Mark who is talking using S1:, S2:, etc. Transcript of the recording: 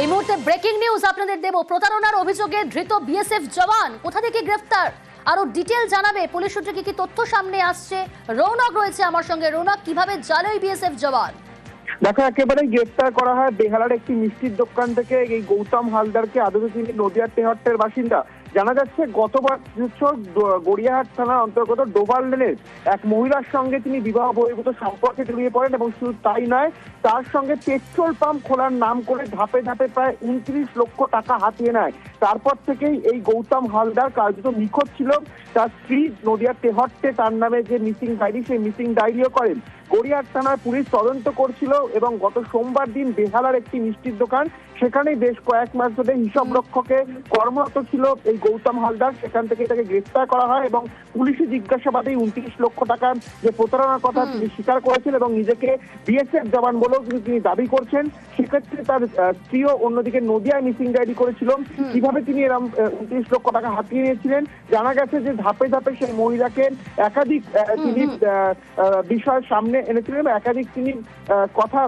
S1: এই মুহূর্তে breaking news আপনাদের দেব। প্রতারণার অভিযোগে ধৃত বিএসএফ জওয়ান, কোথা থেকে গ্রেফতার? আরও ডিটেল জানাবে পুলিশ সূত্রে কি কি তথ্য সামনে আসছে। রৌনক রয়েছে আমার সঙ্গে। রৌনক, কীভাবে জালে ওই বিএসএফ জওয়ান?
S2: দেখো একেবারে গ্রেফতার করা হয় বেহালার একটি মিষ্টির দোকান থেকে। এই গৌতম হালদারকে আদৌ তিনি নদিয়ার তেহট্টের বাসিন্দা। জানা যাচ্ছে গত বছর গড়িয়াহাট থানার অন্তর্গত ডোবার লেনের এক মহিলার সঙ্গে তিনি বিবাহ বহির্ভূত সম্পর্কে জড়িয়ে পড়েন এবং শুধু তাই নয়, তার সঙ্গে পেট্রোল পাম্প খোলার নাম করে ধাপে ধাপে প্রায় উনত্রিশ লক্ষ টাকা হাতিয়ে নেয়। তারপর থেকেই এই গৌতম হালদার কার্যত নিখোঁজ ছিল। তার স্ত্রী নদিয়ার তেহট্টে তার নামে যে মিসিং ডায়েরি সেই মিসিং ডায়েরিও করেন। গড়িয়াহাট থানার পুলিশ তদন্ত করছিল এবং গত সোমবার দিন বেহালার একটি মিষ্টির দোকান সেখানেই বেশ কয়েক মাস ধরে হিসাব রক্ষকে কর্মরত ছিল এই গৌতম হালদার। সেখান থেকে তাকে গ্রেফতার করা হয় এবং পুলিশি জিজ্ঞাসাবাদে উনত্রিশ লক্ষ টাকার যে প্রতারণার কথা তিনি স্বীকার করেছেন এবং নিজেকে বিএসএফ জওয়ান বলেও কিন্তু তিনি দাবি করছেন। সেক্ষেত্রে তার স্ত্রীও অন্যদিকে নদিয়ায় মিসিং ডায়েরি করেছিল। কীভাবে তিনি এরকম উনত্রিশ লক্ষ টাকা হাতিয়ে নিয়েছিলেন। জানা গেছে যে ধাপে ধাপে সেই মহিলাকে একাধিক তিনি বিষয় সামনে এনেছিলেন একাধিক তিনি কথা